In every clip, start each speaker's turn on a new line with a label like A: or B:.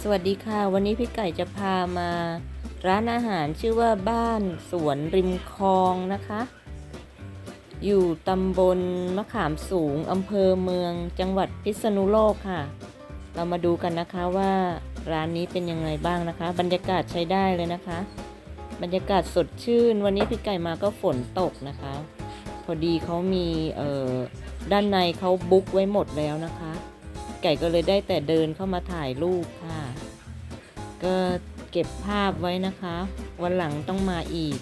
A: สวัสดีค่ะ วันนี้พี่ไก่จะพามา ร้านอาหารชื่อว่าบ้านสวนริมคลองนะคะ อยู่ตำบลมะขามสูงอำเภอเมืองจังหวัดพิษณุโลกค่ะ เรามาดูกันนะคะว่าร้านนี้เป็นยังไงบ้างนะคะ บรรยากาศใช้ได้เลยนะคะ บรรยากาศสดชื่น วันนี้พี่ไก่มาก็ฝนตกนะคะ พอดีเขามีเอ่อด้านในเขาบุ๊กไว้หมดแล้วนะคะ ไก่ก็เลยได้แต่เดินเข้ามาถ่ายรูปค่ะ ก็เก็บภาพไว้นะคะ วันหลังต้องมาอีก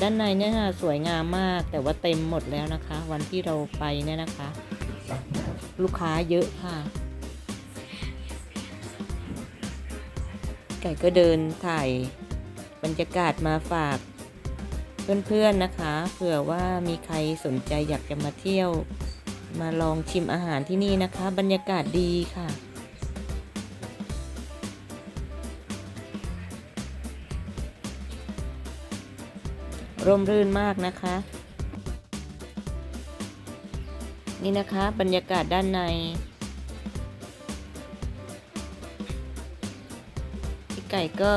A: ด้านในเนี่ยค่ะสวยงามมากแต่ว่าเต็มหมดแล้วนะคะ วันที่เราไปเนี่ยนะคะ ลูกค้าเยอะค่ะ ไก่ก็เดินถ่ายบรรยากาศมาฝากเพื่อนๆนะคะ เผื่อว่ามีใครสนใจอยากจะมาเที่ยว มาลองชิมอาหารที่นี่นะคะ บรรยากาศดีค่ะ ร่มรื่นมากนะคะ นี่นะคะบรรยากาศด้านใน พี่ไก่ก็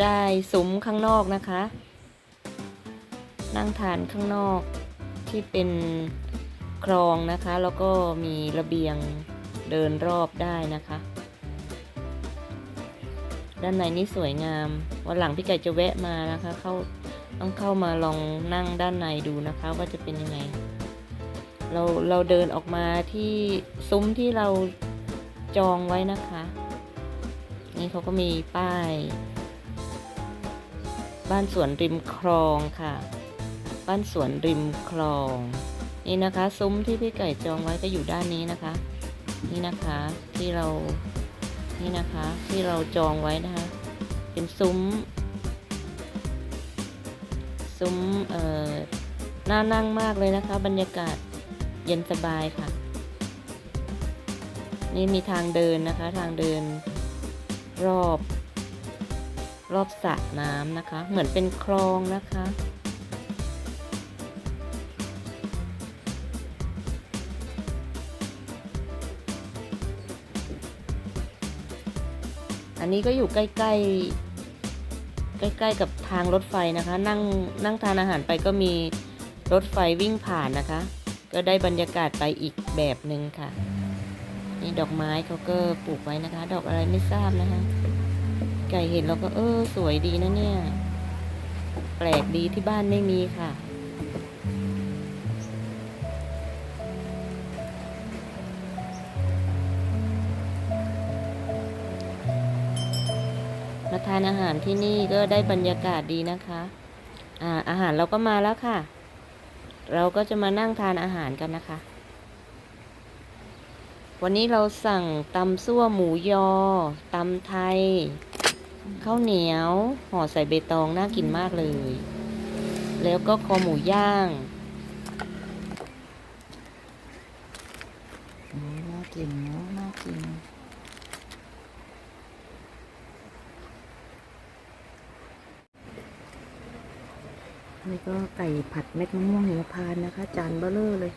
A: ได้ซุ้มข้างนอกนะคะ นั่งทานข้างนอกที่เป็นคลองนะคะ แล้วก็มีระเบียงเดินรอบได้นะคะ ด้านในนี่สวยงาม วันหลังพี่ไก่จะแวะมานะคะ เข้า ต้องเข้ามาลองนั่งด้านในดูนะคะว่าจะเป็นยังไง เราเราเดินออกมาที่ซุ้มที่เราจองไว้นะคะ นี่เขาก็มีป้าย บ้านสวนริมคลองค่ะ บ้านสวนริมคลอง นี่นะคะ ซุ้มที่พี่ไก่จองไว้ก็อยู่ด้านนี้นะคะ นี่นะคะที่เรานี่นะคะที่เราจองไว้นะคะ เป็นซุ้ม ซุ้มเออน่านั่งมากเลยนะคะ บรรยากาศเย็นสบายค่ะ นี่มีทางเดินนะคะ ทางเดินรอบ รอบสระน้ำนะคะ เหมือนเป็นคลองนะคะอันนี้ก็อยู่ใกล้ ๆ ใกล้ๆกับทางรถไฟนะคะ นั่งนั่งทานอาหารไปก็มีรถไฟวิ่งผ่านนะคะ ก็ได้บรรยากาศไปอีกแบบหนึ่งค่ะ นี่ดอกไม้เขาก็ปลูกไว้นะคะ ดอกอะไรไม่ทราบนะคะ ไก่เห็นเราก็เออสวยดีนะเนี่ย แปลกดีที่บ้านไม่มีค่ะ ทานอาหารที่นี่ก็ได้บรรยากาศดีนะคะอ่าอาหารเราก็มาแล้วค่ะ เราก็จะมานั่งทานอาหารกันนะคะ วันนี้เราสั่งตำซั่วหมูยอตำไทยข้าวเหนียวห่อใส่เบตองน่ากินมากเลย แล้วก็คอหมูย่างอืมน่ากินเนาะน่ากิน นี่ก็ไก่ผัดเม็ดมะม่วงหิมพานต์นะคะ จานเบลเลอร์เลย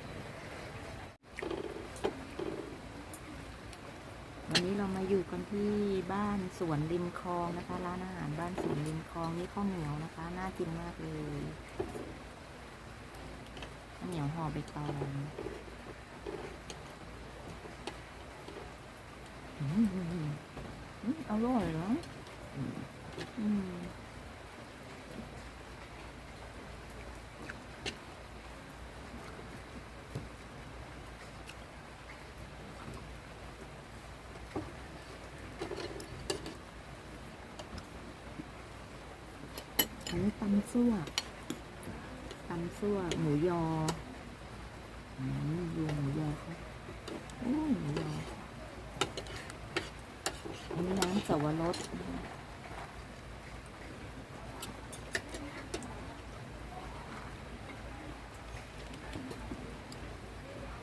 A: วันนี้เรามาอยู่กันที่บ้านสวนริมคลองนะคะ ร้านอาหารบ้านสวนริมคลองนี่ข้าวเหนียวนะคะ น่ากินมากเลยข้าวเหนียวห่อใบตองอืมอือืมอร่อยเนาะอืม นี้ตำซั่วตำซั่วหมูยออืมดูหมูยอครับโอ้หมูยออันนี้น้ำสวรส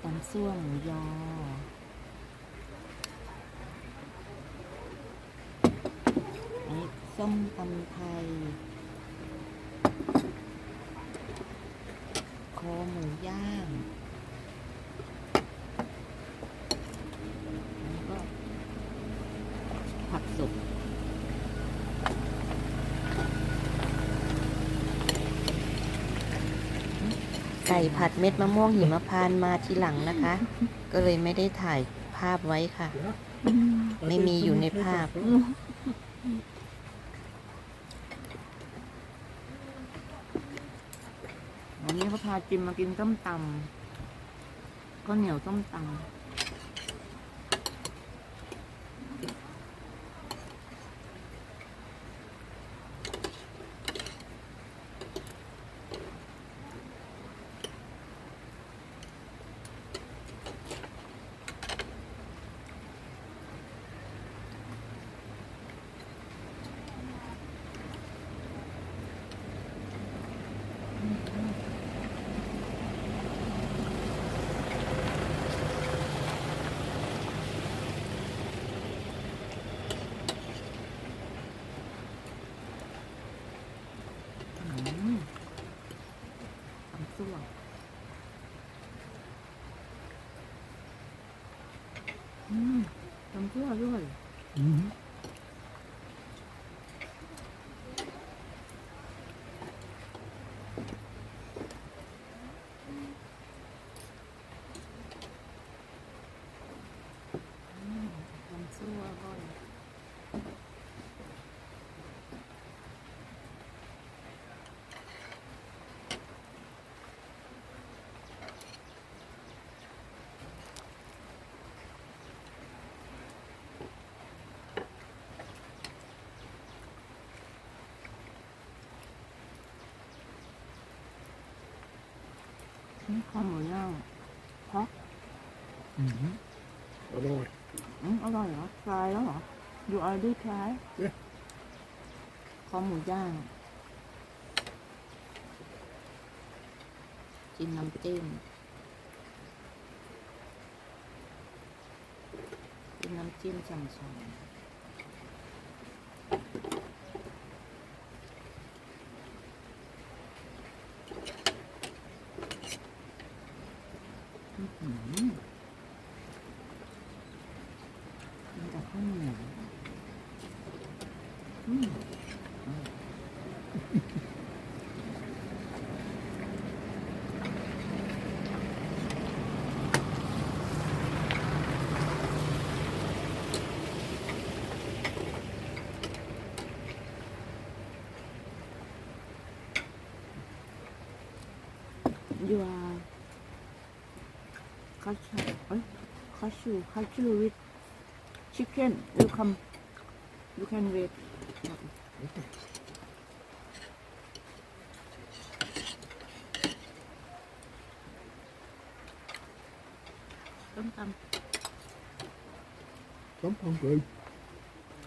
A: ตำซั่วหมูยอส้มตำไทย ค อหมูย่างอันนี้ก็สุกไก่ผัดเม็ดมะม่วงหิมพานต์มาทีหลังนะคะ ก็เลยไม่ได้ถ่ายภาพไว้ค่ะ ไม่มีอยู่ในภาพ วันนี้เขาพาจิมมากินส้มตำก็เหนียวส้มตำ อืมตำซั่ นี่ข้าวหมูย่างฮะ
B: อร่อย
A: อืมอร่อยเหรอฟรายแล้วเหรอ you already try
B: Yeah.
A: คอหมูย่างจิ้มน้ำจิ้มจิ้มน้ำจิ้มช่ำๆอื้อหือ กินกับข้าวเหนียวอื chicken you come you can wait ต้มต
B: ส้มตำเลย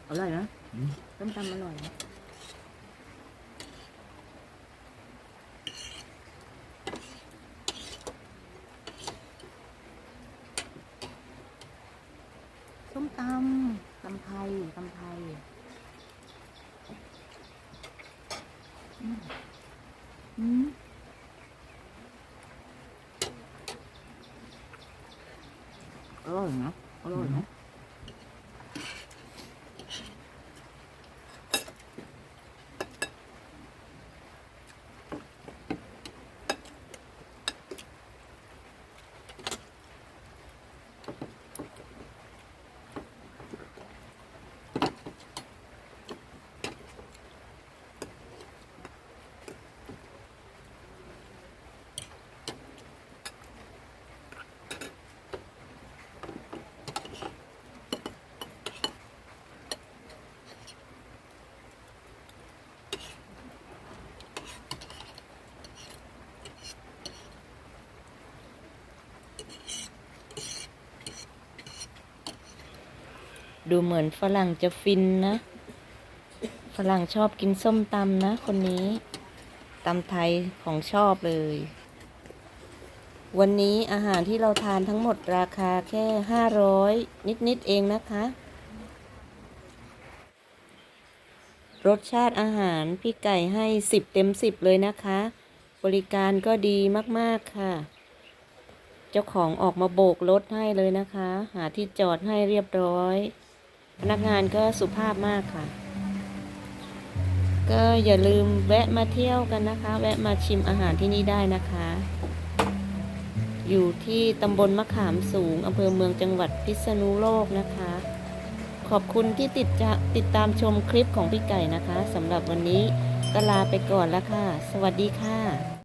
B: ำ
A: อร่อยนะ
B: อืม
A: ต้มตำอร่อยนะ ส้มตำตำไทยตำไทยอืมอร่อยนะอร่อยนะ ดูเหมือนฝรั่งจะฟินนะ ฝรั่งชอบกินส้มตำนะ คนนี้ตำไทยของชอบเลย วันนี้อาหารที่เราทานทั้งหมดราคาแค่ห้าร้อยนิด ๆ เองนะคะ รสชาติอาหารพี่ไก่ให้สิบเต็มสิบเลยนะคะ บริการก็ดีมาก ๆ ค่ะเจ้าของออกมาโบกรถให้เลยนะคะ หาที่จอดให้เรียบร้อย พนักงานก็สุภาพมากค่ะ ก็อย่าลืมแวะมาเที่ยวกันนะคะ แวะมาชิมอาหารที่นี่ได้นะคะ อยู่ที่ตำบลมะขามสูงอำเภอเมืองจังหวัดพิษณุโลกนะคะ ขอบคุณที่ติดจะติดตามชมคลิปของพี่ไก่นะคะสำหรับวันนี้ก็ลาไปก่อนแล้วค่ะ สวัสดีค่ะ